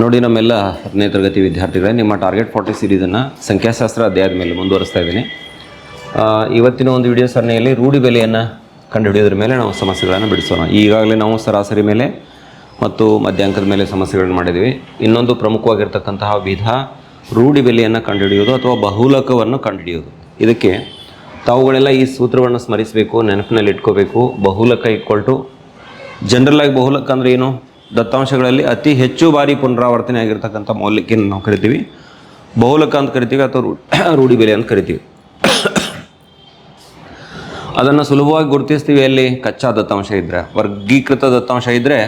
ನೋಡಿ ನಮ್ಮೆಲ್ಲ ಹತ್ತನೇ ತರಗತಿ ವಿದ್ಯಾರ್ಥಿಗಳೇ, ನಿಮ್ಮ ಟಾರ್ಗೆಟ್ ಫಾರ್ಟಿ ಸೀರೀಸನ್ನು ಸಂಖ್ಯಾಶಾಸ್ತ್ರ ಅಧ್ಯಾಯದ ಮೇಲೆ ಮುಂದುವರಿಸ್ತಾ ಇದ್ದೀನಿ. ಇವತ್ತಿನ ಒಂದು ವಿಡಿಯೋ ಸರಣಿಯಲ್ಲಿ ರೂಢಿ ಬೆಲೆಯನ್ನು ಕಂಡುಹಿಡಿಯೋದ್ರ ಮೇಲೆ ನಾವು ಸಮಸ್ಯೆಗಳನ್ನು ಬಿಡಿಸೋಣ. ಈಗಾಗಲೇ ನಾವು ಸರಾಸರಿ ಮೇಲೆ ಮತ್ತು ಮಧ್ಯಾಂಕದ ಮೇಲೆ ಸಮಸ್ಯೆಗಳನ್ನು ಮಾಡಿದ್ದೀವಿ. ಇನ್ನೊಂದು ಪ್ರಮುಖವಾಗಿರ್ತಕ್ಕಂತಹ ವಿಧ ರೂಢಿ ಬೆಲೆಯನ್ನು ಕಂಡುಹಿಡಿಯೋದು ಅಥವಾ ಬಹುಲಕವನ್ನು ಕಂಡುಹಿಡಿಯೋದು ಇದಕ್ಕೆ ತಾವುಗಳೆಲ್ಲ ಈ ಸೂತ್ರವನ್ನು ಸ್ಮರಿಸಬೇಕು, ನೆನಪಿನಲ್ಲಿ ಇಟ್ಕೋಬೇಕು. ಬಹುಲಕ ಈಕ್ವಲ್ ಟು ಜನರಲ್ ಆಗಿ ಬಹುಲಕ ಅಂದರೆ ಏನು? ದತ್ತಾಂಶಗಳಲ್ಲಿ ಅತಿ ಹೆಚ್ಚು ಬಾರಿ ಪುನರಾವರ್ತನೆ ಆಗಿರ್ತಕ್ಕಂಥ ಮೌಲ್ಯಕ್ಕೆ ನಾವು ಕರಿತೀವಿ. ಬಹುಲಕ ಅಂತ ಕರಿತೀವಿ ಅಥವಾ ರೂಢಿ ಬೆಲೆ ಅಂತ ಕರಿತೀವಿ. ಅದನ್ನು ಸುಲಭವಾಗಿ ಗುರುತಿಸ್ತೀವಿ ಅಲ್ಲಿ ಕಚ್ಚಾ ದತ್ತಾಂಶ ಇದ್ದರೆ ವರ್ಗೀಕೃತ ದತ್ತಾಂಶ ಇದ್ದರೆ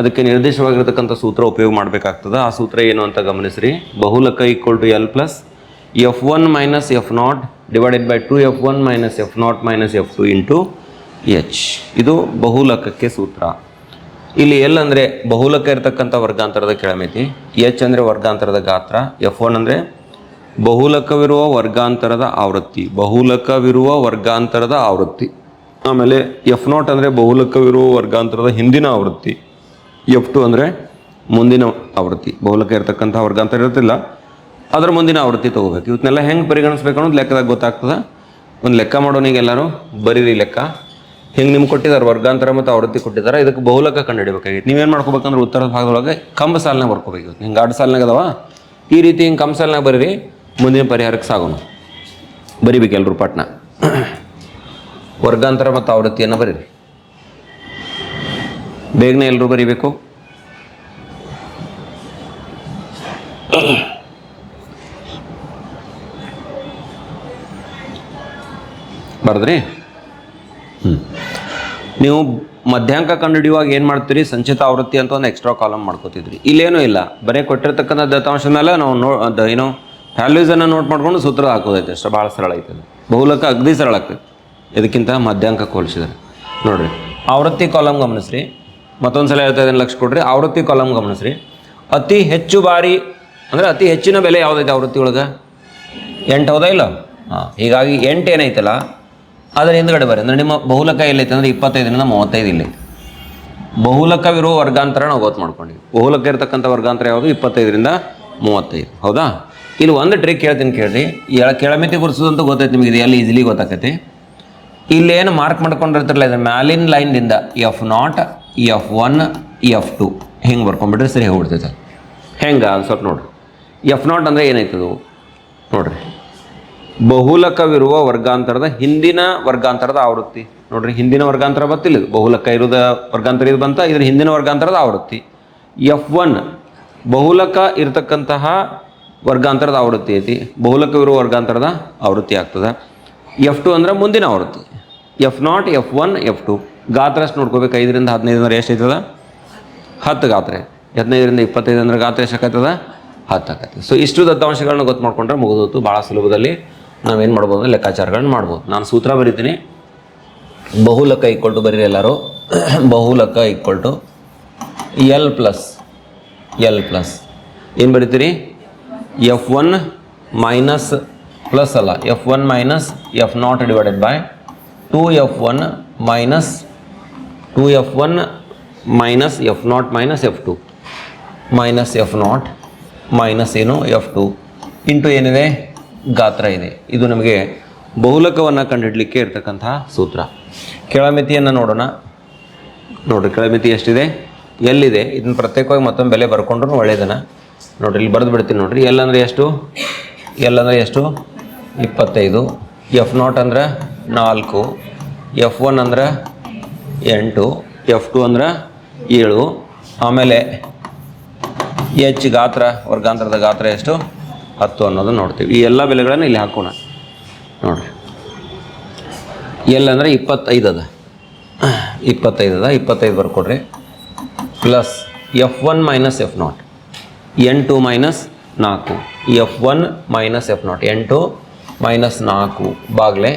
ಅದಕ್ಕೆ ನಿರ್ದಿಷ್ಟವಾಗಿರ್ತಕ್ಕಂಥ ಸೂತ್ರ ಉಪಯೋಗ ಮಾಡಬೇಕಾಗ್ತದೆ. ಆ ಸೂತ್ರ ಏನು ಅಂತ ಗಮನಿಸ್ರಿ. ಬಹುಲಕ equal to L plus F one minus F naught divided by two F one minus F naught minus F two into H ಇದು ಬಹುಲಕಕ್ಕೆ ಸೂತ್ರ. ಇಲ್ಲಿ ಎಲ್ ಅಂದರೆ ಬಹುಲಕ ಇರತಕ್ಕಂಥ ವರ್ಗಾಂತರದ ಕೆಳಮಿತಿ. ಎಚ್ ಅಂದರೆ ವರ್ಗಾಂತರದ ಗಾತ್ರ ಎಫ್ ಒನ್ ಅಂದರೆ ಬಹುಲಕವಿರುವ ವರ್ಗಾಂತರದ ಆವೃತ್ತಿ. ಬಹುಲಕವಿರುವ ವರ್ಗಾಂತರದ ಆವೃತ್ತಿ. ಆಮೇಲೆ ಎಫ್ ನಾಟ್ ಅಂದರೆ ಬಹುಲಕವಿರುವ ವರ್ಗಾಂತರದ ಹಿಂದಿನ ಆವೃತ್ತಿ. ಎಫ್ ಟು ಅಂದರೆ ಮುಂದಿನ ಆವೃತ್ತಿ. ಬಹುಲಕ ಇರತಕ್ಕಂಥ ವರ್ಗಾಂತರ ಇರುತ್ತಿಲ್ಲ. ಅದರ ಮುಂದಿನ ಆವೃತ್ತಿ ತಗೋಬೇಕು. ಇವತ್ತನ್ನೆಲ್ಲ ಹೆಂಗೆ ಪರಿಗಣಿಸ್ಬೇಕು ಅನ್ನೋದು ಲೆಕ್ಕದಾಗ ಗೊತ್ತಾಗ್ತದೆ. ಒಂದು ಲೆಕ್ಕ ಮಾಡೋನಿಗೆಲ್ಲರೂ ಬರೀರಿ ಲೆಕ್ಕ. ಹಿಂಗೆ ನಿಮ್ಗೆ ಕೊಟ್ಟಿದ್ದಾರೆ ವರ್ಗಾಂತರ ಮತ್ತು ಆವೃತ್ತಿ ಕೊಟ್ಟಿದ್ದಾರೆ ಇದಕ್ಕೆ ಬಹುಲಕ ಕಂಡುಹಿಡಬೇಕಾಗಿತ್ತು. ನೀವೇನು ಮಾಡ್ಕೋಬೇಕಂದ್ರೆ ಉತ್ತರ ಭಾಗದೊಳಗೆ ಕಂಬ ಸಾಲಿನಾಗ ಬರ್ಕೋಬೇಕು ಹಿಂಗೆ ಗಾಡ್ ಸಾಲಿನಾಗ ಅದಾವ? ಈ ರೀತಿ ಹಿಂಗೆ ಕಂಬ ಸಾಲಿನಾಗ ಬರೀರಿ, ಮುಂದಿನ ಪರಿಹಾರಕ್ಕೆ ಸಾಗೋಣ ಬರಿಬೇಕು ಎಲ್ಲರೂ ಪಟ್ನ. ವರ್ಗಾಂತರ ಮತ್ತು ಆವೃತ್ತಿಯನ್ನು ಬರೀರಿ. ಬೇಗನೆ ಎಲ್ಲರೂ ಬರಿಬೇಕು. ಬರದ್ರಿ? ಹ್ಞೂ ನೀವು ಮಧ್ಯಾಂಕ ಕಂಡುಹಿಡಿಯುವಾಗ ಏನು ಮಾಡ್ತೀರಿ? ಸಂಚಿತ ಆವೃತ್ತಿ ಅಂತ ಒಂದು ಎಕ್ಸ್ಟ್ರಾ ಕಾಲಮ್ ಮಾಡ್ಕೋತಿದ್ರಿ. ಇಲ್ಲೇನೂ ಇಲ್ಲ. ಬರೀ ಕೊಟ್ಟಿರ್ತಕ್ಕಂಥ ದತ್ತಾಂಶದ ಮೇಲೆ ನಾವು ನೋ ಏನೋ ವ್ಯಾಲ್ಯೂಸನ್ನು ನೋಟ್ ಮಾಡ್ಕೊಂಡು ಸೂತ್ರ ಹಾಕೋದೈತೆ. ಅಷ್ಟೇ ಭಾಳ ಸರಳ ಐತೆ. ಬಹುಲಕ ಅಗ್ದಿ ಸರಳ ಆಗ್ತದೆ. ಇದಕ್ಕಿಂತ ಮಧ್ಯಾಹ್ನ ಹೋಲಿಸಿದ್ರೆ. ನೋಡಿರಿ. ಆವೃತ್ತಿ ಕಾಲಮ್ ಗಮನಿಸ್ರಿ. ಮತ್ತೊಂದು ಸಲ ಹೇಳ್ತಾ ಇದ್ದೀನಿ ಲಕ್ಷ ಕೊಡ್ರಿ. ಆವೃತ್ತಿ ಕಾಲಮ್ ಗಮನಿಸ್ರಿ. ಅತಿ ಹೆಚ್ಚು ಬಾರಿ ಅಂದರೆ ಅತಿ ಹೆಚ್ಚಿನ ಬೆಲೆ ಯಾವುದೈತೆ ಆವೃತ್ತಿ ಒಳಗೆ? ಎಂಟು ಹೌದಾ ಇಲ್ಲ? ಹಾಂ. ಹೀಗಾಗಿ ಎಂಟು ಏನೈತಲ್ಲ? ಅದರ ಹಿಂದ್ಗಡೆ ಬರ್ರಿ. ಅಂದರೆ ನಿಮ್ಮ ಬಹುಲಕ ಎಲ್ಲೈತೆ ಅಂದರೆ ಇಪ್ಪತ್ತೈದರಿಂದ ಮೂವತ್ತೈದು ಇಲ್ಲಿ. ಬಹುಲಕವಿರುವ ವರ್ಗಾಂತರ ನಾವು ಗೊತ್ತು ಮಾಡ್ಕೊಂಡಿವಿ ಬಹುಲಕ ಇರತಕ್ಕಂಥ ವರ್ಗಾಂತರ ಯಾವುದು? ಇಪ್ಪತ್ತೈದರಿಂದ ಮೂವತ್ತೈದು. ಹೌದಾ? ಇಲ್ಲಿ ಒಂದು ಟ್ರಿಕ್ ಹೇಳ್ತೀನಿ ಕೇಳ್ರಿ. ಎಳ ಕೆಳಮಿತಿ ಗುರುಸೋದಂತ ಗೊತ್ತೈತೆ ನಿಮಗೆ, ಇದು ಎಲ್ಲಿ ಈಸಿಲಿ ಗೊತ್ತಾಕೈತಿ. ಇಲ್ಲೇನು ಮಾರ್ಕ್ ಮಾಡ್ಕೊಂಡಿರ್ತಿರಲ್ಲ, ಇದು ಮ್ಯಾಲಿನ ಲೈನ್ದಿಂದ F naught, F one, F two. ಹೆಂಗೆ ಬರ್ಕೊಂಬಿಟ್ರೆ ಸರಿ ಹೋಗ್ಬಿಡ್ತೈತೆ. ಹೆಂಗೆ? ಒಂದು ನೋಡ್ರಿ. ಎಫ್ ನಾಟ್ ಅಂದರೆ ಏನಾಯ್ತದು? ನೋಡ್ರಿ. ಬಹುಲಕವಿರುವ ವರ್ಗಾಂತರದ ಹಿಂದಿನ ವರ್ಗಾಂತರದ ಆವೃತ್ತಿ. ನೋಡ್ರಿ, ಹಿಂದಿನ ವರ್ಗಾಂತರ ಬತ್ತಿಲ್ಲ ಬಹುಲಕ ಇರೋದ ವರ್ಗಾಂತರ ಇದು ಬಂತ, ಇದ್ರ ಹಿಂದಿನ ವರ್ಗಾಂತರದ ಆವೃತ್ತಿ. ಎಫ್ ಒನ್ ಬಹುಲಕ ಇರತಕ್ಕಂತಹ ವರ್ಗಾಂತರದ ಆವೃತ್ತಿ ಐತಿ. ಬಹುಲಕವಿರುವ ವರ್ಗಾಂತರದ ಆವೃತ್ತಿ ಆಗ್ತದೆ. ಎಫ್ ಟು ಅಂದ್ರೆ ಮುಂದಿನ ಆವೃತ್ತಿ. F naught F one F two ಗಾತ್ರ ಅಷ್ಟು ನೋಡ್ಕೋಬೇಕು. ಐದರಿಂದ ಹದಿನೈದು ಅಂದ್ರೆ ಎಷ್ಟು ಐತದ? ಹತ್ತು ಗಾತ್ರ. ಹದಿನೈದರಿಂದ ಇಪ್ಪತ್ತೈದು ಅಂದ್ರೆ ಗಾತ್ರ ಎಷ್ಟು ಆಗ್ತದ ಹತ್ತು ಆಕತ್ತೆ ಸೊ ಇಷ್ಟು ದತ್ತಾಂಶಗಳನ್ನ ಗೊತ್ತು ಮಾಡ್ಕೊಂಡ್ರೆ ಮುಗಿದೋತು ಭಾಳ ಸುಲಭದಲ್ಲಿ ನಾವೇನು ಮಾಡ್ಬೋದು? ಲೆಕ್ಕಾಚಾರಗಳನ್ನು ಮಾಡ್ಬೋದು. ನಾನು ಸೂತ್ರ ಬರಿತೀನಿ. ಬಹುಲಕ ಈಕ್ವಲ್ ಟು ಬರೀರಿ ಎಲ್ಲರೂ. ಬಹುಲಕ equal to L plus L plus ಏನು ಬರಿತೀರಿ? ಎಫ್ ಒನ್ ಮೈನಸ್ ಪ್ಲಸ್ ಅಲ್ಲ. F one minus F naught divided by two F one minus two F one minus F naught minus F two minus F naught minus ಏನು? F two into ಏನಿದೆ? ಗಾತ್ರ ಇದೆ. ಇದು ನಮಗೆ ಬಹುಲಕವನ್ನು ಕಂಡುಹಿಡಲಿಕ್ಕೆ ಇರ್ತಕ್ಕಂತಹ ಸೂತ್ರ. ಕೆಳಮಿತಿಯನ್ನು ನೋಡೋಣ. ನೋಡಿರಿ, ಕೆಳಮಿತಿ ಎಷ್ಟಿದೆ? ಎಲ್ಲಿದೆ? ಇದನ್ನು ಪ್ರತ್ಯೇಕವಾಗಿ ಮತ್ತೊಮ್ಮೆ ಬೆಲೆ ಬರ್ಕೊಂಡ್ರು ಒಳ್ಳೇದನ. ನೋಡಿರಿ, ಇಲ್ಲಿ ಬರೆದು ಬಿಡ್ತೀನಿ ನೋಡಿರಿ. ಎಲ್ ಅಂದರೆ ಎಷ್ಟು? ಎಲ್ ಅಂದರೆ ಎಷ್ಟು? ಇಪ್ಪತ್ತೈದು. ಎಫ್ ನಾಟ್ ಅಂದ್ರೆ ನಾಲ್ಕು. ಎಫ್ ಒನ್ ಅಂದ್ರೆ ಎಂಟು. ಎಫ್ ಟು ಅಂದ್ರೆ ಏಳು. ಆಮೇಲೆ ಎಚ್ ಗಾತ್ರ, ವರ್ಗಾಂತರದ ಗಾತ್ರ ಎಷ್ಟು? ಹತ್ತು ಅನ್ನೋದನ್ನು ನೋಡ್ತೀವಿ. ಈ ಎಲ್ಲ ಬೆಲೆಗಳನ್ನು ಇಲ್ಲಿ ಹಾಕೋಣ. ನೋಡಿರಿ. ಎಲ್ಲಂದರೆ ಇಪ್ಪತ್ತೈದು ಅದ. ಇಪ್ಪತ್ತೈದು ಅದ. ಇಪ್ಪತ್ತೈದು ಬರ್ಕೊಡ್ರಿ. Plus F one minus F naught. Two minus ನಾಲ್ಕು. F one minus F naught. ಎಂಟು ಮೈನಸ್ ನಾಲ್ಕು. ಬಾಗ್ಲೆ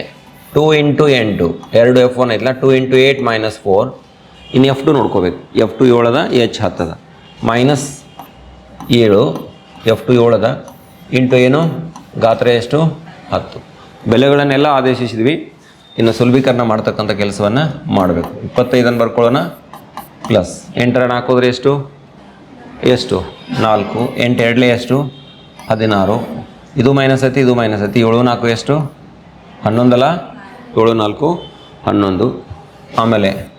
ಟೂ ಇಂಟು ಎಂಟು. ಎರಡು ಎಫ್ ಒನ್ ಐತಲ್ಲ two into eight minus four ಇನ್ನು ಎಫ್ ಟು ನೋಡ್ಕೋಬೇಕು. ಎಫ್ ಟು ಏಳದ ಎಚ್ ಹತ್ತದ ಮೈನಸ್ ಏಳು, ಎಫ್ ಟು ಏಳದ ಇಂಟು ಏನು? ಗಾತ್ರ ಎಷ್ಟು? ಹತ್ತು. ಬೆಲೆಗಳನ್ನೆಲ್ಲ ಆದೇಶಿಸಿದ್ವಿ. ಇನ್ನು ಸುಲಭೀಕರಣ ಮಾಡ್ತಕ್ಕಂಥ ಕೆಲಸವನ್ನು ಮಾಡಬೇಕು. ಇಪ್ಪತ್ತೈದನ್ನು ಬರ್ಕೊಳ್ಳೋಣ. ಪ್ಲಸ್ ಎಂಟರನ್ನು ಹಾಕೋದ್ರೆ ಎಷ್ಟು? ಎಷ್ಟು? ನಾಲ್ಕು. ಎಂಟು ಎರಡಲೇ ಎಷ್ಟು? ಹದಿನಾರು. ಇದು ಮೈನಸ್ ಐತಿ ಇದು ಮೈನಸ್ ಐತಿ ಏಳು ನಾಲ್ಕು ಎಷ್ಟು? ಹನ್ನೊಂದಲ್ಲ? ಏಳು ನಾಲ್ಕು, ಹನ್ನೊಂದು. ಆಮೇಲೆ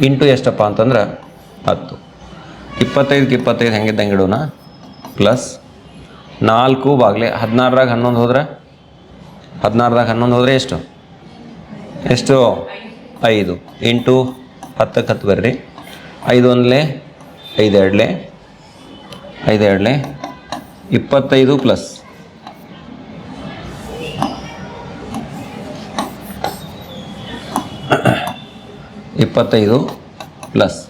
ಇಂಟು ಎಷ್ಟಪ್ಪ ಅಂತಂದ್ರೆ ಹತ್ತು. ಇಪ್ಪತ್ತೈದಕ್ಕೆ ಇಪ್ಪತ್ತೈದು ಹೆಂಗಿದ್ದಂಗೆ ಇಡೋಣ? ಪ್ಲಸ್ ನಾಲ್ಕು ಬಾಗ್ಲೆ, ಹದಿನಾರರಾಗ ಹನ್ನೊಂದು ಹೋದ್ರೆ? ಹದಿನಾರದಾಗ ಹನ್ನೊಂದು ಹೋದರೆ ಎಷ್ಟು? ಎಷ್ಟು? ಐದು. ಎಂಟು, ಹತ್ತಕ್ಕೆ ಹತ್ತು ಬರ್ರಿ. ಐದು ಒಂದಲೇ, ಐದು ಎರಡಲೆ ಐದು ಎರಡಲೆ, ಇಪ್ಪತ್ತೈದು ಪ್ಲಸ್. ಇಪ್ಪತ್ತೈದು ಪ್ಲಸ್.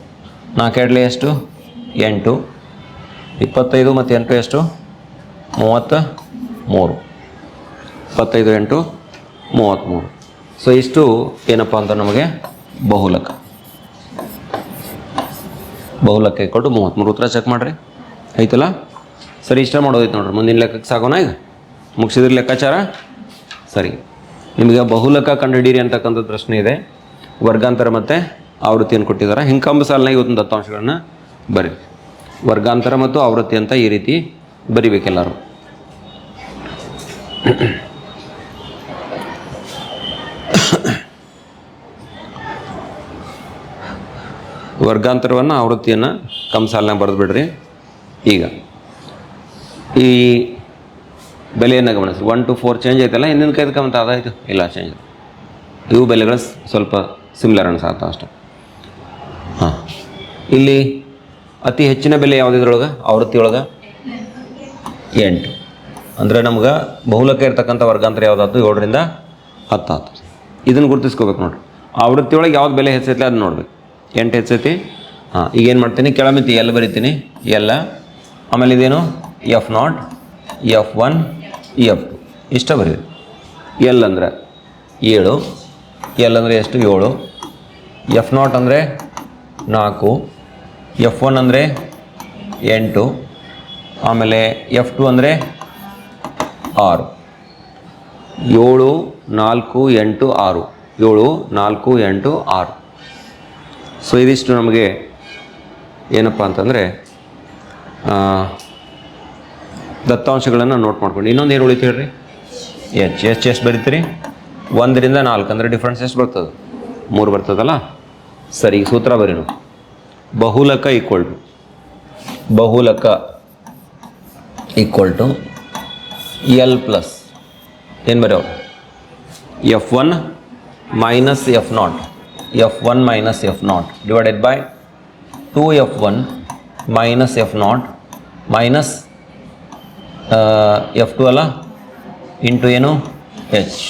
ನಾಲ್ಕೆರಡಲೆ ಎಷ್ಟು? ಎಂಟು. ಇಪ್ಪತ್ತೈದು ಮತ್ತು ಎಂಟು ಎಷ್ಟು? ಮೂವತ್ತ ಮೂರು. ಇಪ್ಪತ್ತೈದು ಎಂಟು ಮೂವತ್ತ್ಮೂರು ಸೊ ಇಷ್ಟು ಏನಪ್ಪ ಅಂತ ನಮಗೆ ಬಹುಲಕ. ಬಹುಲಕ ಕೊಟ್ಟು ಮೂವತ್ತ್ಮೂರು ಉತ್ತರ ಚೆಕ್ ಮಾಡಿರಿ. ಆಯ್ತಲ್ಲ? ಸರಿ, ಇಷ್ಟ ಮಾಡೋದೈತೆ ನೋಡ್ರಿ. ಮುಂದಿನ ಲೆಕ್ಕಕ್ಕೆ ಸಾಗೋಣ ಈಗ. ಮುಗಿಸಿದ್ರೆ ಲೆಕ್ಕಾಚಾರ? ಸರಿ. ನಿಮಗೆ ಬಹುಲಕ ಕಂಡುಹಿಡೀರಿ ಅಂತಕ್ಕಂಥ ಪ್ರಶ್ನೆ ಇದೆ. ವರ್ಗಾಂತರ ಮತ್ತು ಆವೃತ್ತಿಯನ್ನು ಕೊಟ್ಟಿದ್ದಾರೆ. ಹಿಂಕಂಬ ಸಾಲಿನ ಇವತ್ತಿನ ದತ್ತಾಂಶಗಳನ್ನ ಬರೀ ವರ್ಗಾಂತರ ಮತ್ತು ಆವೃತ್ತಿ ಅಂತ ಈ ರೀತಿ ಬರಿಬೇಕೆಲ್ಲರೂ ವರ್ಗಾಂತರವನ್ನು ಆವೃತ್ತಿಯನ್ನು ಕಂಸಾಲನ್ನ ಬರೆದು ಬಿಡ್ರಿ ಈಗ ಈ ಬೆಲೆಯನ್ನು ಗಮನಿಸಿ. ಒನ್ ಟು ಫೋರ್ ಚೇಂಜ್ ಐತಲ್ಲ ಹಿಂದಿನ ಕೈದು ಕಮ್ಮಿ ಅದಾಯಿತು ಇಲ್ಲ ಚೇಂಜ್ ಇವು ಬೆಲೆಗಳು ಸ್ವಲ್ಪ ಸಿಮಿಲರ್ ಅನ್ಸಾತ ಅಷ್ಟೆ. ಹಾಂ. ಇಲ್ಲಿ ಅತಿ ಹೆಚ್ಚಿನ ಬೆಲೆ ಯಾವುದಿದ್ರೊಳಗೆ ಆವೃತ್ತಿ ಒಳಗೆ ಎಂಟು. ಅಂದರೆ ನಮ್ಗೆ ಬಹುಲಕ ಇರ್ತಕ್ಕಂಥ ವರ್ಗಾಂತರ ಯಾವುದಾಯ್ತು ಏಳರಿಂದ ಹತ್ತು ಹತ್ತು ಇದನ್ನು ಗುರುತಿಸ್ಕೋಬೇಕು ನೋಡ್ರಿ. ಆವೃತ್ತಿ ಒಳಗೆ ಯಾವ್ದು ಬೆಲೆ ಹೆಚ್ಚೈತಿ ಅದನ್ನ ನೋಡ್ಬೇಕು ಎಂಟು ಹೆಚ್ಚೈತಿ. ಹಾಂ, ಈಗ ಏನು ಮಾಡ್ತೀನಿ? ಕೆಳಮಿತಿ ಎಲ್ಲ ಬರಿತೀನಿ? ಎಲ್ಲ ಆಮೇಲೆ ಇದೇನು? F naught, F one, F two. ಇಷ್ಟ ಬರೀರಿ. ಎಲ್ ಅಂದರೆ ಏಳು. ಎಲ್ ಅಂದರೆ ಎಷ್ಟು? ಏಳು. ಎಫ್ ನಾಟ್ ಅಂದರೆ ನಾಲ್ಕು. ಎಫ್ ಒನ್ ಅಂದರೆ ಎಂಟು. ಆಮೇಲೆ ಎಫ್ ಟು ಅಂದರೆ ಆರು. ಏಳು, ನಾಲ್ಕು, ಎಂಟು, ಆರು. ಏಳು, ನಾಲ್ಕು, ಎಂಟು, ಆರು. ಸೊ ಇದಿಷ್ಟು ನಮಗೆ ಏನಪ್ಪ ಅಂತಂದರೆ ದತ್ತಾಂಶಗಳನ್ನು ನೋಟ್ ಮಾಡ್ಕೊಂಡು. ಇನ್ನೊಂದು ಏನು ಉಳಿತು ಹೇಳ್ರಿ? ಎಚ್ ಎಚ್ ಎಷ್ಟು ಬರೀತೀರಿ? ಒಂದರಿಂದ ನಾಲ್ಕು ಅಂದರೆ ಡಿಫ್ರೆನ್ಸ್ ಎಷ್ಟು ಬರ್ತದೆ? ಮೂರು ಬರ್ತದಲ್ಲ? ಸರಿ ಸೂತ್ರ ಬರೀನು. ಬಹುಲಕ ಈಕ್ವಲ್ ಟು ಬಹುಲಕ ಈಕ್ವಲ್ ಟು ಎಲ್ ಪ್ಲಸ್ ಏನು ಬರೋ? F one minus F naught F one minus F naught divided by two F one minus F naught minus F two ಅಲ್ಲ? ಇಂಟು ಏನು? ಎಚ್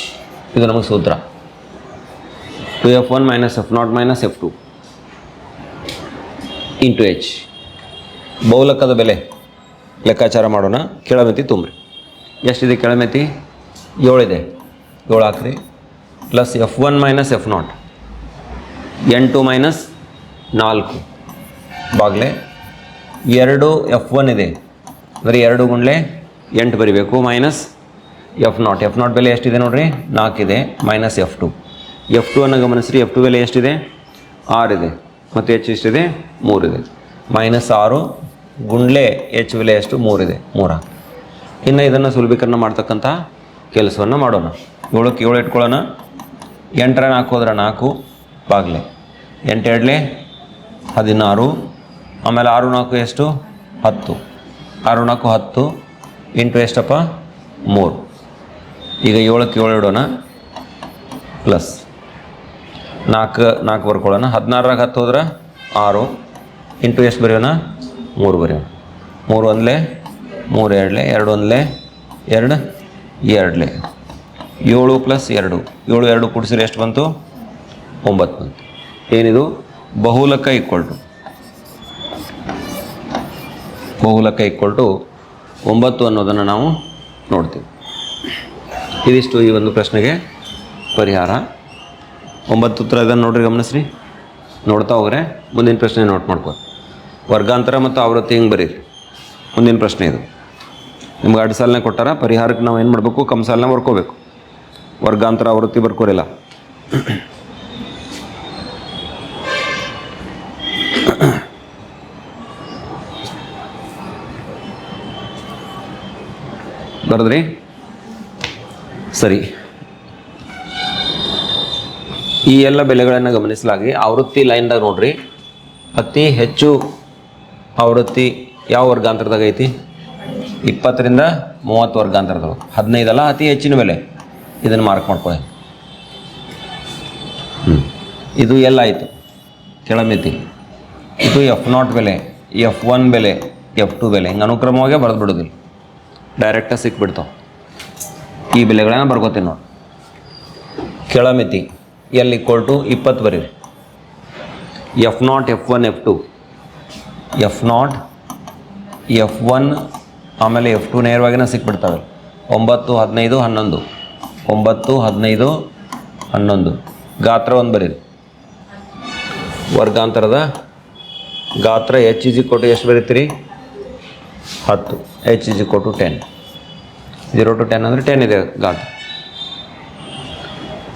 ಇದು ನಮಗೆ ಸೂತ್ರ. Two F one minus F naught minus F two into H ಬಹುಲಕದ ಬೆಲೆ? ಲೆಕ್ಕಾಚಾರ ಮಾಡೋಣ. ಕೆಳಮಿತಿ ತುಂಬ್ರಿ. ಎಷ್ಟಿದೆ ಕೆಳಮಿತಿ ಏಳಿದೆ. ಏಳು ಹಾಕ್ರಿ plus F one minus F naught. ಎಂಟು ಮೈನಸ್ ನಾಲ್ಕು. ಬಾಗ್ಲೆ. ಎರಡು ಎಫ್ ಒನ್ ಇದೆ. ಅಂದರೆ ಎರಡು ಗುಂಡ್ಲೆ ಎಂಟು ಬರಿಬೇಕು. Minus F naught. F naught ಬೆಲೆ ಎಷ್ಟಿದೆ ನೋಡ್ರಿ? ನಾಲ್ಕಿದೆ. Minus F two. F two ಅನ್ನು ಗಮನಿಸ್ರಿ. ಎಫ್ ಟು ಬೆಲೆ ಎಷ್ಟಿದೆ? ಆರಿದೆ. ಮತ್ತು ಹೆಚ್ಚು ಎಷ್ಟಿದೆ? ಮೂರಿದೆ. ಮೈನಸ್ ಆರು. ಗುಂಡ್ಲೆ ಎಚ್ ವಿಲೆ ಎಷ್ಟು ಮೂರಿದೆ, ಮೂರ. ಇನ್ನು ಇದನ್ನು ಸುಲಭೀಕರಣ ಮಾಡ್ತಕ್ಕಂಥ ಕೆಲಸವನ್ನು ಮಾಡೋಣ. ಏಳಕ್ಕೆ ಏಳು ಇಟ್ಕೊಳ್ಳೋಣ. ಎಂಟರ ನಾಲ್ಕು ಹೋದ್ರೆ ನಾಲ್ಕು, ಬಾಗ್ಲೆ. ಎಂಟು ಎರಡಲೆ ಹದಿನಾರು, ಆಮೇಲೆ ಆರು ನಾಲ್ಕು ಎಷ್ಟು? ಹತ್ತು. ಆರು ನಾಲ್ಕು ಹತ್ತು ಇಂಟು ಎಷ್ಟಪ್ಪ? ಮೂರು. ಈಗ ಏಳಕ್ಕೆ ಏಳು ಇಡೋಣ. ಪ್ಲಸ್. ನಾಲ್ಕು ನಾಲ್ಕು ಬರ್ಕೊಳ್ಳೋಣ. ಹದಿನಾರಾಗ ಹತ್ತು ಹೋದ್ರೆ ಆರು. ಇಂಟು ಎಷ್ಟು ಬರೆಯೋಣ? ಮೂರು ಬರೆಯೋಣ ಮೂರು ಒಂದಲೇ, ಮೂರು ಎರಡಲೆ, ಎರಡು ಒಂದಲೆ, ಎರಡು ಎರಡಲೆ. ಏಳು ಪ್ಲಸ್ ಎರಡು. ಏಳು ಎರಡು ಕೂಡಿಸಿದ್ರೆ ಎಷ್ಟು ಬಂತು? ಒಂಬತ್ತು ಬಂತು. ಏನಿದು? ಬಹುಲಕ ಈಕ್ವಲ್ ಟು. ಬಹುಲಕ ಈಕ್ವಲ್ ಟು ಒಂಬತ್ತು ಅನ್ನೋದನ್ನು ನಾವು ನೋಡ್ತೀವಿ. ಇದಿಷ್ಟು ಈ ಒಂದು ಪ್ರಶ್ನೆಗೆ ಪರಿಹಾರ. ಒಂಬತ್ತು ಉತ್ತರ ಇದನ್ನು ನೋಡ್ರಿ ಗಮನಿಸ್ರಿ. ನೋಡ್ತಾ ಹೋಗ್ರೆ ಮುಂದಿನ ಪ್ರಶ್ನೆ ನೋಟ್ ಮಾಡ್ಕೋ ವರ್ಗಾಂತರ ಮತ್ತು ಆವೃತ್ತಿ ಹಿಂಗೆ ಬರೀರಿ? ಮುಂದಿನ ಪ್ರಶ್ನೆ ಇದು. ನಿಮ್ಗೆ ಎರಡು ಸಾಲನೇ ಕೊಟ್ಟಾರ, ಪರಿಹಾರಕ್ಕೆ ನಾವು ಏನು ಮಾಡಬೇಕು? ಕಮ್ ಸಾಲನೆ ಬರ್ಕೋಬೇಕು ವರ್ಗಾಂತರ, ಆವೃತ್ತಿ ಬರ್ಕೋರಿಲ್ಲ. ಬರದ್ರಿ? ಸರಿ. ಈ ಎಲ್ಲ ಬೆಲೆಗಳನ್ನು ಗಮನಿಸಲಾಗಿ ಆವೃತ್ತಿ ಲೈನ್ದಾಗ ನೋಡ್ರಿ. ಅತಿ ಹೆಚ್ಚು ಆವೃತ್ತಿ ಯಾವ ವರ್ಗಾಂತರದಾಗ ಐತಿ? ಇಪ್ಪತ್ತರಿಂದ ಮೂವತ್ತು ವರ್ಗಾಂತರದೊಳಗೆ. ಹದಿನೈದಲ್ಲ, ಅತಿ ಹೆಚ್ಚಿನ ಬೆಲೆ. ಇದನ್ನು ಮಾರ್ಕ್ ಮಾಡ್ಕೊಳ್ಳಿ ಹ್ಞೂ ಇದು ಎಲ್ಲ ಆಯಿತು. ಕೆಳಮಿತಿ. ಇದು ಎಫ್ ನಾಟ್ ಬೆಲೆ ಎಫ್ ಒನ್ ಬೆಲೆ ಎಫ್ ಟು ಬೆಲೆ. ಹಿಂಗೆ ಅನುಕ್ರಮವಾಗೇ ಬರೆದು ಬಿಡೋದಿಲ್ಲ ಡೈರೆಕ್ಟಾಗಿ ಸಿಕ್ಬಿಡ್ತಾವೆ. ಈ ಬೆಲೆಗಳನ್ನ ಬರ್ಕೋತೀನಿ ನೋಡಿ. ಕೆಳಮಿತಿ. ಎಲ್ ಈಕ್ವಲ್ ಟು ಇಪ್ಪತ್ತು ಬರೀರಿ. F naught F one F two F naught, F one, ಆಮೇಲೆ ಎಫ್ ಟು ನೇರವಾಗಿನ ಸಿಕ್ಬಿಡ್ತವೆ. ಒಂಬತ್ತು, ಹದಿನೈದು, ಹನ್ನೊಂದು. ಒಂಬತ್ತು, ಹದಿನೈದು, ಹನ್ನೊಂದು. ಗಾತ್ರ ಒಂದು ಬರೀರಿ. ವರ್ಗಾಂತರದ ಗಾತ್ರ ಎಚ್ ಇಜಿ ಕೊಟ್ಟು ಎಷ್ಟು ಬರೀತೀರಿ? ಹತ್ತು. ಎಚ್ ಇಜಿ ಕೊಟ್ಟು ಟೆನ್ ಜೀರೋ ಟು ಟೆನ್ ಅಂದರೆ ಟೆನ್ ಇದೆ ಗಾತ್ರ.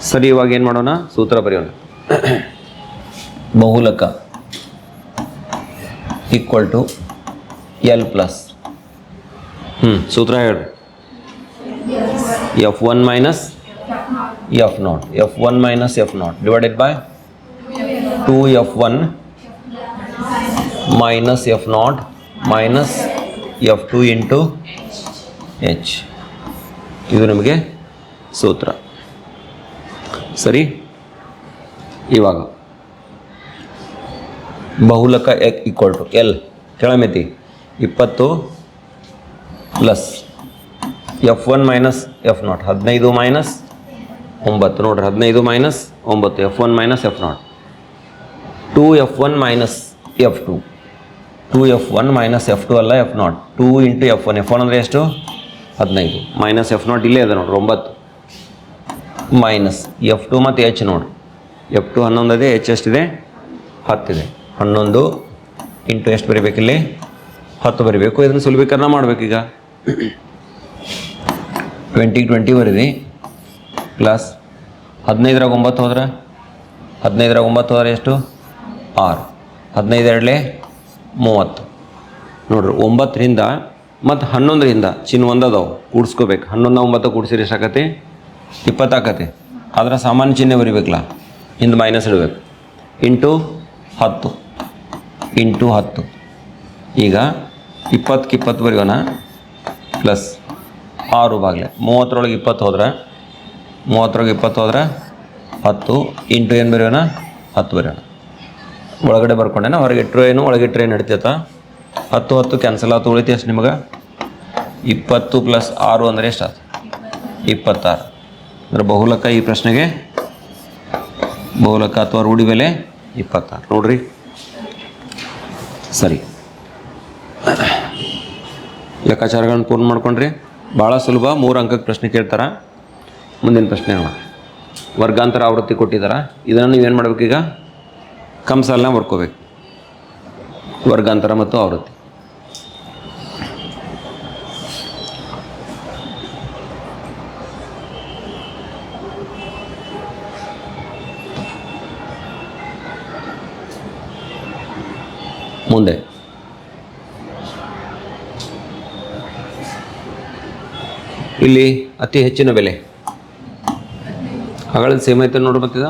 ಸರಿ, ಇವಾಗ ಏನು ಮಾಡೋಣ? ಸೂತ್ರ ಬರೆಯೋಣ. ಬಹುಲಕ. ಈಕ್ವಲ್ ಟು ಎಲ್ ಪ್ಲಸ್ ಹ್ಞೂ ಸೂತ್ರ ಹೇಳ್ರಿ. F one minus F naught F one minus F naught divided by two F one minus F naught minus F two into H ಇದು ನಿಮಗೆ ಸೂತ್ರ. ಸರಿ? ಇವಾಗ. ಬಹುಲಕ ಈಕ್ವಲ್ ಟು ಎಲ್ ಕೆಳಮಿತಿ. ಇಪ್ಪತ್ತು plus F one minus F naught ಹದಿನೈದು minus ಒಂಬತ್ತು. ನೋಡ್ರಿ, ಹದಿನೈದು ಮೈನಸ್ ಒಂಬತ್ತು. F one minus F naught two F one minus F two two F one minus F two ಅಲ್ಲ F naught two into F one F one ಅಂದರೆ ಎಷ್ಟು? ಹದಿನೈದು. Minus F not ಇಲ್ಲೇ ಇದೆ ನೋಡ್ರಿ, ಒಂಬತ್ತು. ಮೈನಸ್ ಎಫ್ ಟು ಮತ್ತು H ನೋಡ್ರಿ. ಎಫ್ ಟು ಹನ್ನೊಂದು ಇದೆ ಎಚ್ ಎಷ್ಟಿದೆ? ಹತ್ತಿದೆ. ಹನ್ನೊಂದು ಇಂಟು ಎಷ್ಟು ಬರೀಬೇಕಿಲ್ಲಿ ಹತ್ತು ಬರಿಬೇಕು. ಇದನ್ನು ಸುಲಭೀಕರಣ ಮಾಡಬೇಕೀಗ. ಟ್ವೆಂಟಿ ಟ್ವೆಂಟಿ ಬರೀರಿ. ಪ್ಲಸ್ ಹದಿನೈದರಾಗ ಒಂಬತ್ತು ಹೋದ್ರೆ? ಹದಿನೈದರಾಗ ಒಂಬತ್ತು ಹೋದ್ರೆ ಎಷ್ಟು? ಆರು. ಹದಿನೈದು ಎರಡಲೇ ಮೂವತ್ತು. ನೋಡ್ರಿ, ಒಂಬತ್ತರಿಂದ ಮತ್ತು ಹನ್ನೊಂದರಿಂದ ಚಿನ್ನ ಒಂದದವು ಕೂಡಿಸ್ಕೋಬೇಕು. ಹನ್ನೊಂದು ಒಂಬತ್ತು ಕೂಡಿಸಿರಿ ಎಷ್ಟಾಗತ್ತೆ ಇಪ್ಪತ್ತಾಕತಿ. ಆದ್ರೆ ಸಾಮಾನ್ಯ ಚಿಹ್ನೆ ಬರಿಬೇಕಲ್ಲ? ಹಿಂದೆ ಮೈನಸ್ ಇಡಬೇಕು. ಇಂಟು ಹತ್ತು. ಇಂಟು ಹತ್ತು. ಈಗ ಇಪ್ಪತ್ತಕ್ಕೆ ಇಪ್ಪತ್ತು ಬರೆಯೋಣ ಪ್ಲಸ್ ಆರು ಬಾಗಿಲೆ. ಮೂವತ್ತರೊಳಗೆ ಇಪ್ಪತ್ತು ಹೋದ್ರೆ, ಮೂವತ್ತರೊಳಗೆ ಇಪ್ಪತ್ತು ಹೋದ್ರೆ ಹತ್ತು. ಇಂಟು ಏನು ಬರೆಯೋಣ? ಹತ್ತು ಬರೆಯೋಣ ಒಳಗಡೆ ಬರ್ಕೊಂಡೇನ ಹೊರಗೆ ಇಟ್ಟರು ಏನು ಒಳಗೆ ಇಟ್ಟರೆ ಏನು ಹತ್ತು ಹತ್ತು ಕ್ಯಾನ್ಸಲ್ ಆಯ್ತು ಉಳಿತು ಎಷ್ಟು ನಿಮಗೆ? ಇಪ್ಪತ್ತು ಪ್ಲಸ್ ಆರು ಅಂದರೆ ಎಷ್ಟು ಆಯ್ತು ಇಪ್ಪತ್ತಾರು. ಅಂದರೆ ಬಹುಲಕ ಈ ಪ್ರಶ್ನೆಗೆ, ಬಹುಲಕ ಅಥವಾ ರೂಢಿ ಬೆಲೆ ಇಪ್ಪತ್ತಾರು. ನೋಡ್ರಿ. ಸರಿ. ಲೆಕ್ಕಾಚಾರಗಳನ್ನು ಪೂರ್ಣ ಮಾಡ್ಕೊಂಡ್ರಿ. ಭಾಳ ಸುಲಭ, ಮೂರು ಅಂಕಕ್ಕೆ ಪ್ರಶ್ನೆ ಕೇಳ್ತಾರೆ. ಮುಂದಿನ ಪ್ರಶ್ನೆ ಅಲ್ಲ ವರ್ಗಾಂತರ ಆವೃತ್ತಿ ಕೊಟ್ಟಿದ್ದಾರೆ ಇದನ್ನು ನೀವೇನು ಮಾಡಬೇಕೀಗ? ಕಂಸಾಲನ್ನ ಬರ್ಕೋಬೇಕು ವರ್ಗಾಂತರ ಮತ್ತು ಆವೃತ್ತಿ. ಮುಂದೆ. ಇಲ್ಲಿ ಅತಿ ಹೆಚ್ಚಿನ ಬೆಲೆ. ಹಗಳ ಸೇಮ್ ಐತೆ ನೋಡಿ ಬರ್ತಿದ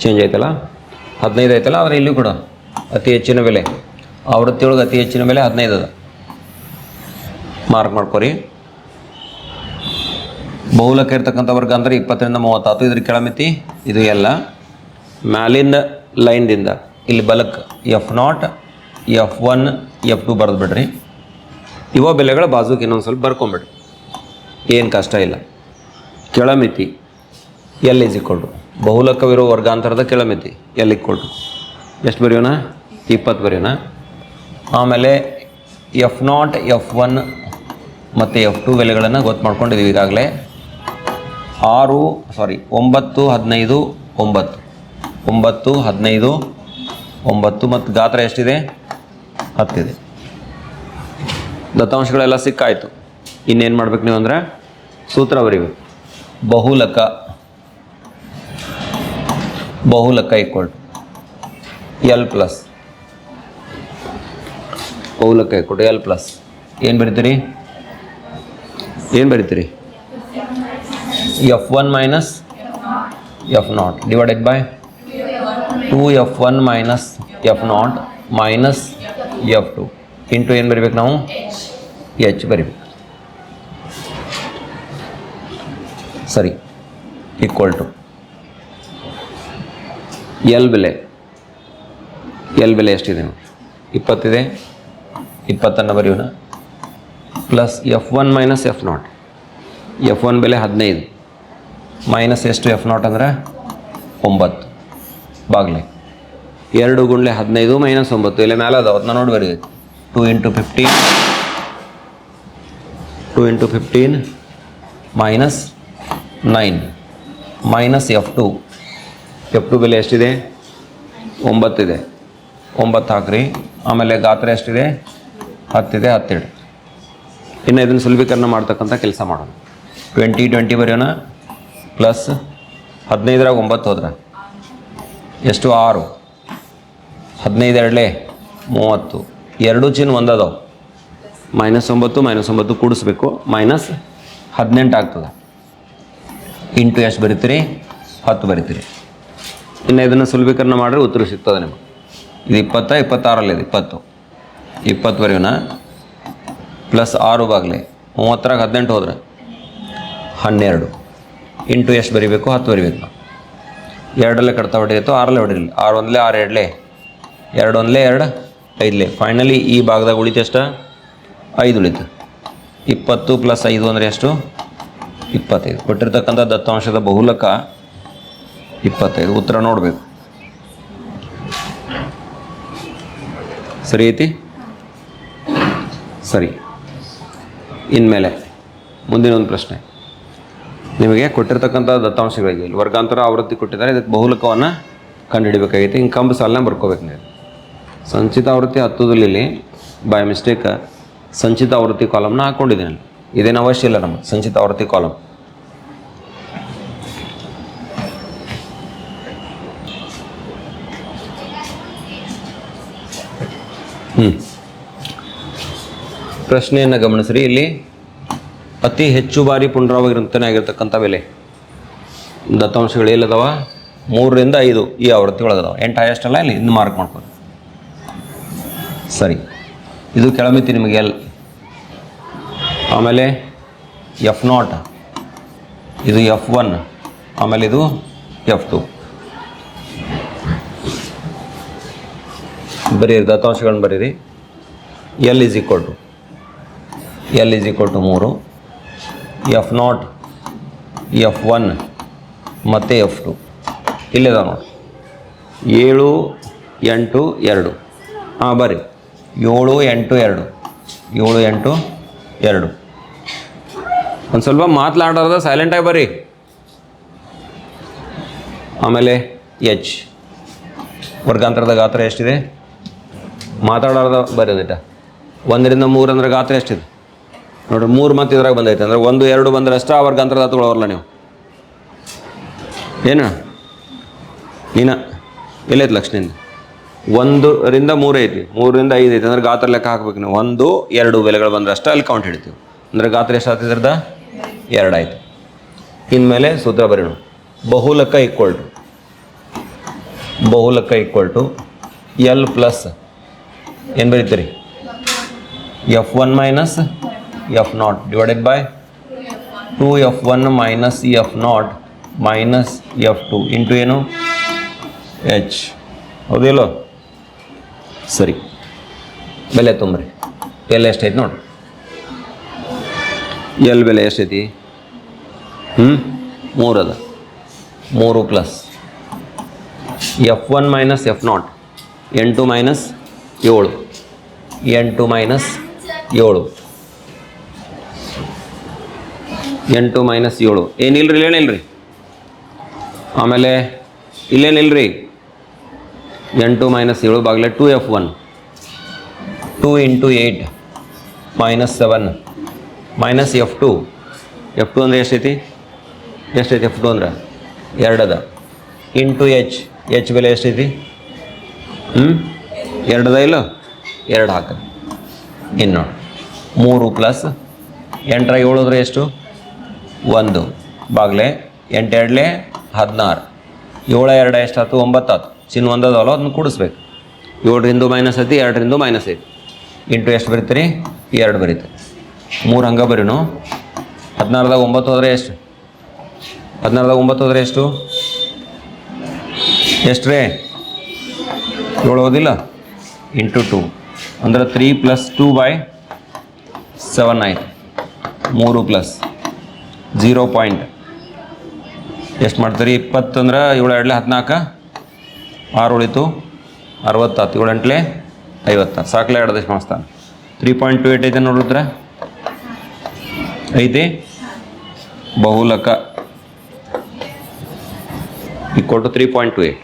ಚೇಂಜ್ ಆಯ್ತಲ್ಲ ಹದಿನೈದು ಆಯ್ತಲ್ಲ ಆದರೆ ಇಲ್ಲಿ ಕೂಡ ಅತಿ ಹೆಚ್ಚಿನ ಬೆಲೆ. ಆವೃತ್ತಿಯೊಳಗೆ ಅತಿ ಹೆಚ್ಚಿನ ಬೆಲೆ ಹದಿನೈದು ಅದ. ಮಾರ್ಕ್ ಮಾಡ್ಕೊರಿ. ಬಹುಲಕ ಇರ್ತಕ್ಕಂಥ ವರ್ಗ ಅಂದರೆ ಇಪ್ಪತ್ತರಿಂದ ಮೂವತ್ತಾತು. ಇದ್ರ ಕೆಳಮಿತಿ ಇದು ಎಲ್ಲ. ಮ್ಯಾಲಿನ ಲೈನ್ದಿಂದ. ಇಲ್ಲಿ Balak F naught F one, F two ಬರೆದು ಬಿಡ್ರಿ. ಇವ ಬೆಲೆಗಳ ಬಾಜುಕ್ಕೆ ಇನ್ನೊಂದು ಸ್ವಲ್ಪ ಬರ್ಕೊಂಬಿಡ್ರಿ. ಏನು ಕಷ್ಟ ಇಲ್ಲ. ಕೆಳಮಿತಿ, ಎಲ್ ಈಸ್ ಇಕ್ವಲ್ ಟು? ಬಹುಲಕವಿರೋ ವರ್ಗಾಂತರದ ಕೆಳಮಿತಿ, ಎಲ್ ಇಕ್ವಲ್ ಎಷ್ಟು ಬರೆಯೋಣ? ಇಪ್ಪತ್ತು ಬರೆಯೋಣ. ಆಮೇಲೆ ಎಫ್ ನಾಟ್, ಎಫ್ ಒನ್ ಮತ್ತು ಎಫ್ ಟು ಬೆಲೆಗಳನ್ನು ಗೊತ್ತು ಮಾಡ್ಕೊಂಡಿದ್ದೀವಿ ಈಗಾಗಲೇ. ಆರು ಸಾರಿ ಒಂಬತ್ತು, ಹದಿನೈದು, ಒಂಬತ್ತು. ಒಂಬತ್ತು, ಹದಿನೈದು, ಒಂಬತ್ತು ಮತ್ತು ಗಾತ್ರ ಎಷ್ಟಿದೆ? ಹತ್ತಿದೆ. ದತ್ತಾಂಶಗಳೆಲ್ಲ ಸಿಕ್ಕಾಯಿತು. ಇನ್ನೇನು ಮಾಡ್ಬೇಕು ನೀವು ಅಂದರೆ ಸೂತ್ರ ಬರಿಬೇಕು. ಬಹುಲಕ. ಬಹುಲಕ ಈಕ್ವಲ್ ಎಲ್ ಪ್ಲಸ್ ಬಹುಲಕ ಈಕ್ವಲ್ ಎಲ್ ಪ್ಲಸ್ ಏನು ಬರಿತೀರಿ? ಏನು ಬರೀತೀರಿ? F one minus F naught divided by two F one minus F naught minus F two into ಏನು ಬರಿಬೇಕು ನಾವು? ಎಚ್ ಬರಿಬೇಕು. ಸರಿ ಈಕ್ವಲ್ ಟು ಎಲ್ ಬೆಲೆ. ಎಲ್ ಬೆಲೆ ಎಷ್ಟಿದೆ ಇಪ್ಪತ್ತಿದೆ. ಇಪ್ಪತ್ತನ್ನು ಬರೆಯೋಣ. Plus F one minus F naught F one ಬೆಲೆ ಹದಿನೈದು. ಮೈನಸ್ ಎಷ್ಟು ಎಫ್ ನಾಟ್ ಅಂದರೆ ಒಂಬತ್ತು. ಬಾಗ್ಲೆ. ಎರಡು ಗುಂಡ್ಲೆ ಹದಿನೈದು ಮೈನಸ್ ಒಂಬತ್ತು. ಇಲ್ಲೇ ಮೇಲೆ ಅದಾವ. ಅದನ್ನ ನೋಡಿ ಬರೀಬೇಕು two into fifteen two into fifteen minus nine minus F two F two ಬೆಲೆ ಎಷ್ಟಿದೆ? ಒಂಬತ್ತಿದೆ. ಒಂಬತ್ತು ಹಾಕ್ರಿ. ಆಮೇಲೆ ಗಾತ್ರ ಎಷ್ಟಿದೆ? ಹತ್ತಿದೆ, ಹತ್ತೆರಡು. ಇನ್ನು ಇದನ್ನು ಸುಲಭೀಕರಣ ಮಾಡ್ತಕ್ಕಂಥ ಕೆಲಸ ಮಾಡೋಣ. ಟ್ವೆಂಟಿ ಟ್ವೆಂಟಿ ಬರೆಯೋಣ. ಪ್ಲಸ್ ಹದಿನೈದರಾಗ ಒಂಬತ್ತು ಹೋದ್ರೆ. ಎಷ್ಟು? ಆರು. ಹದಿನೈದು ಎರಡಲೆ ಮೂವತ್ತು. ಎರಡು ಚಿನ್ ಒಂದದವು. ಮೈನಸ್ ಒಂಬತ್ತು ಮೈನಸ್ ಒಂಬತ್ತು ಕೂಡಿಸ್ಬೇಕು. ಮೈನಸ್ ಹದಿನೆಂಟು ಆಗ್ತದೆ. ಇಂಟು ಎಷ್ಟು ಬರಿತೀರಿ? ಹತ್ತು ಬರಿತೀರಿ. ಇನ್ನು ಇದನ್ನು ಸುಲಭೀಕರಣ ಮಾಡಿದ್ರೆ ಉತ್ತರ ಸಿಗ್ತದೆ ನಿಮಗೆ. ಇದು ಇಪ್ಪತ್ತ ಇದು? ಇಪ್ಪತ್ತು. ಇಪ್ಪತ್ತು ಬರೆಯೋಣ. ಪ್ಲಸ್ ಆರು ಬಾಗ್ಲೆ. ಮೂವತ್ತರಾಗ ಹದಿನೆಂಟು ಹೋದ್ರೆ? ಹನ್ನೆರಡು. ಇಂಟು ಎಷ್ಟು ಬರಿಬೇಕು? ಹತ್ತು ಬರಿಬೇಕು. ಎರಡಲ್ಲೇ ಕಡ್ತಾ ಹೊಡೆಯಿತು, ಆರಲ್ಲೇ ಹೊಡಿರಲಿ ಆರು ಒಂದಲೇ ಆರು ಎರಡಲೇ. ಎರಡು ಒಂದಲೇ ಎರಡು, ಐದಲೇ. ಫೈನಲಿ ಈ ಭಾಗದಾಗ ಉಳಿತು ಎಷ್ಟು? ಐದು ಉಳಿತು. ಇಪ್ಪತ್ತು ಪ್ಲಸ್ ಐದು ಅಂದರೆ ಎಷ್ಟು? ಇಪ್ಪತ್ತೈದು. ಕೊಟ್ಟಿರ್ತಕ್ಕಂಥ ದತ್ತಾಂಶದ ಬಹುಲಕ ಇಪ್ಪತ್ತೈದು. ಉತ್ತರ ನೋಡಬೇಕು. ಸರಿ ಐತಿ? ಸರಿ. ಇನ್ಮೇಲೆ ಮುಂದಿನ ಒಂದು ಪ್ರಶ್ನೆ. ನಿಮಗೆ ಕೊಟ್ಟಿರ್ತಕ್ಕಂಥ ದತ್ತಾಂಶಗಳಿಗೆ ಇಲ್ಲಿ ವರ್ಗಾಂತರ ಆವೃತ್ತಿ ಕೊಟ್ಟಿದ್ದಾರೆ. ಇದಕ್ಕೆ ಬಹುಲಕವನ್ನು ಕಂಡುಹಿಡಿಬೇಕಾಗೈತಿ. ಹಿಂಗೆ ಕಂಬ ಸಾಲನ್ನ ಬರ್ಕೋಬೇಕು ನೀವು. ಸಂಚಿತ ಆವೃತ್ತಿ ಹತ್ತದಲ್ಲಿ ಬೈ ಮಿಸ್ಟೇಕ್ ಸಂಚಿತ ಆವೃತ್ತಿ ಕಾಲಮ್ನ ಹಾಕ್ಕೊಂಡಿದ್ದೀನಿ. ಇದೇನು ಅವಶ್ಯ ಇಲ್ಲ ನಮಗೆ, ಸಂಚಿತ ಆವೃತ್ತಿ ಕಾಲಮ್ ಹ್ಞೂ ಪ್ರಶ್ನೆಯನ್ನು ಗಮನಿಸ್ರಿ, ಇಲ್ಲಿ ಅತಿ ಹೆಚ್ಚು ಬಾರಿ ಪುನರಾವರ್ತನೆ ಆಗಿರ್ತಕ್ಕಂಥ ಬೆಲೆ. ದತ್ತಾಂಶಗಳು ಎಲ್ಲದವ? ಮೂರರಿಂದ ಐದು ಈ ಆವೃತ್ತಿ ಒಳಗದಾವ ಎಂಟು ಹೈಯೆಸ್ಟ್ ಅಲ್ಲ ಇಲ್ಲಿ? ಇನ್ನು ಮಾರ್ಕ್ ಮಾಡ್ಕೊಂಡು ಸರಿ. ಇದು ಕೆಳಮಿತಿ ನಿಮಗೆ ಎಲ್? ಆಮೇಲೆ ಎಫ್ ನಾಟ್. ಇದು ಎಫ್ ಒನ್. ಆಮೇಲೆ ಇದು ಎಫ್ ಟು. ಬರೀರಿ, ದತ್ತಾಂಶಗಳನ್ನು ಬರೀರಿ. L is equal to L is equal to ಮೂರು. ಎಫ್ ನಾಟ್, ಎಫ್ ಒನ್, ಮತ್ತು ಎಫ್ ಟು. ಇಲ್ಲಿದೆ ನೋಡಿ. ಏಳು, ಎಂಟು, ಎರಡು. ಹಾಂ ಬರ್ರಿ ಏಳು ಎಂಟು ಎರಡು. ಏಳು ಎಂಟು ಎರಡು. ಒಂದು ಸ್ವಲ್ಪ ಮಾತನಾಡೋದ ಸೈಲೆಂಟಾಗಿ ಬರ್ರಿ. ಆಮೇಲೆ ಎಚ್ ವರ್ಗಾಂತರದ ಗಾತ್ರ ಎಷ್ಟಿದೆ? ಮಾತಾಡೋದ ಬರೋದಿಟ ಒಂದರಿಂದ ಮೂರು ಅಂದ್ರೆ ಗಾತ್ರ ಎಷ್ಟಿದೆ? ನೋಡ್ರಿ, ಮೂರು ಮತ್ತು ಇದ್ರಾಗ ಬಂದೈತೆ. ಅಂದ್ರೆ ಒಂದು, ಎರಡು ಬಂದ್ರೆ ಅಷ್ಟ ಆ ವರ್ಗಾಂತರದ ತಗೊಳ್ಳೋರಲ್ಲ ನೀವು. ಏನು? ನೀನ? ಎಲ್ಲೈತೆ ಲಕ್ಷ್ಮಿಂದ? ಒಂದರಿಂದ ಮೂರು ಐತಿ. ಮೂರಿಂದ ಐದು ಐತಿ. ಅಂದ್ರೆ ಗಾತ್ರ ಲೆಕ್ಕ ಹಾಕ್ಬೇಕು ನೀವು. ಒಂದು, ಎರಡು ಬೆಲೆಗಳು ಬಂದ್ರೆ ಅಷ್ಟೇ ಅಲ್ಲಿ ಕೌಂಟ್ ಹಿಡಿತೀವಿ. ಅಂದ್ರೆ ಗಾತ್ರ ಎಷ್ಟು ಆಗ್ತಿದ್ರದ ಎರಡು ಆಯ್ತು. ಇನ್ಮೇಲೆ ಸೂತ್ರ ಬರೀಣ. ಬಹುಲಕ ಈಕ್ವಲ್ ಟು ಬಹುಲಕ ಈಕ್ವಲ್ ಟು ಎಲ್ ಪ್ಲಸ್ ಏನು ಬರೀತೀರಿ? F one minus F naught divided by two F one minus F naught minus F two into ಏನು? ಎಚ್ ಹೌದಿಲ್ಲೋ ಸರಿ. ಬೆಲೆ ತುಂಬ್ರಿ ಎಲ್ಲ ಎಷ್ಟೈತಿ ನೋಡಿ. ಎಲ್ಲಿ ಬೆಲೆ ಎಷ್ಟೈತಿ ಹ್ಞೂ ಮೂರು ಅದ. ಮೂರು plus. F one minus F naught. ಎಂಟು ಮೈನಸ್ ಏಳು. ಎಂಟು ಮೈನಸ್ ಏಳು. ಎಂಟು ಮೈನಸ್ ಏಳು. ಏನಿಲ್ರಿ ರೀ ಆಮೇಲೆ ಇಲ್ಲೇನಿಲ್ರಿ? ಎಂಟು ಮೈನಸ್ ಏಳು ಬಾಗಿಲೆ two F one two into eight minus seven minus F two F two ಅಂದರೆ ಎಷ್ಟೈತಿ? ಎಷ್ಟೈತಿ ಎಫ್ ಟು ಅಂದ್ರೆ? ಎರಡದ ಇಂಟು ಎಚ್ ಎಚ್ ಬೆಲೆ ಎಷ್ಟೈತಿ? ಹ್ಞೂ ಎರಡದ ಇಲ್ಲ? ಎರಡು ಹಾಕ. ಇನ್ನು ಮೂರು ಪ್ಲಸ್ ಎಂಟರ ಏಳು ಹೋದ್ರೆ ಎಷ್ಟು? ಒಂದು. ಬಾಗ್ಲೆ ಎಂಟು ಎರಡಲೆ ಹದಿನಾರು. ಏಳು, ಎರಡು ಎಷ್ಟಾಯ್ತು? ಒಂಬತ್ತು ಚಿನ್ನ ಒಂದದಲ್ಲ ಅದನ್ನು ಕೂಡಿಸ್ಬೇಕು. ಏಳರಿಂದ ಮೈನಸ್ ಐತಿ ಎರಡರಿಂದ ಮೈನಸ್ ಐತಿ ಇಂಟು ಎಷ್ಟು ಬರೀತೀರಿ? ಎರಡು ಬರೀತಿ ಮೂರು ಹಂಗೆ ಬರೀನು? ಹದಿನಾರದಾಗ ಒಂಬತ್ತು ಹೋದರೆ ಎಷ್ಟು? ಹದಿನಾರದಾಗ ಒಂಬತ್ತು ಹೋದರೆ ಎಷ್ಟು? ಎಷ್ಟು ರೀ? ಏಳು ಓದಿಲ್ಲ ಇಂಟು ಟೂ ಅಂದ್ರೆ three plus two by seven ಆಯ್ತು. ಮೂರು ಪ್ಲಸ್ ಜೀರೋ ಪಾಯಿಂಟ್ ಎಷ್ಟು ಮಾಡ್ತೀರಿ? ಇಪ್ಪತ್ತಂದ್ರೆ ಏಳು, ಎರಡಲೆ ಹದಿನಾಲ್ಕು. ಆರು ಉಳಿತು, ಅರವತ್ತಾತು ಏಳು ಎಂಟ್ಲೆ ಐವತ್ತು. ಸಾಕಲೆ ಎರಡು ದಶ ಮಾಸ್ತಾನ ತ್ರೀ ಪಾಯಿಂಟ್ ಟು ಏಟ್ ಐತೆ ನೋಡಿದ್ರೆ ಐತಿ. ಬಹುಲಕ equal to three point two eight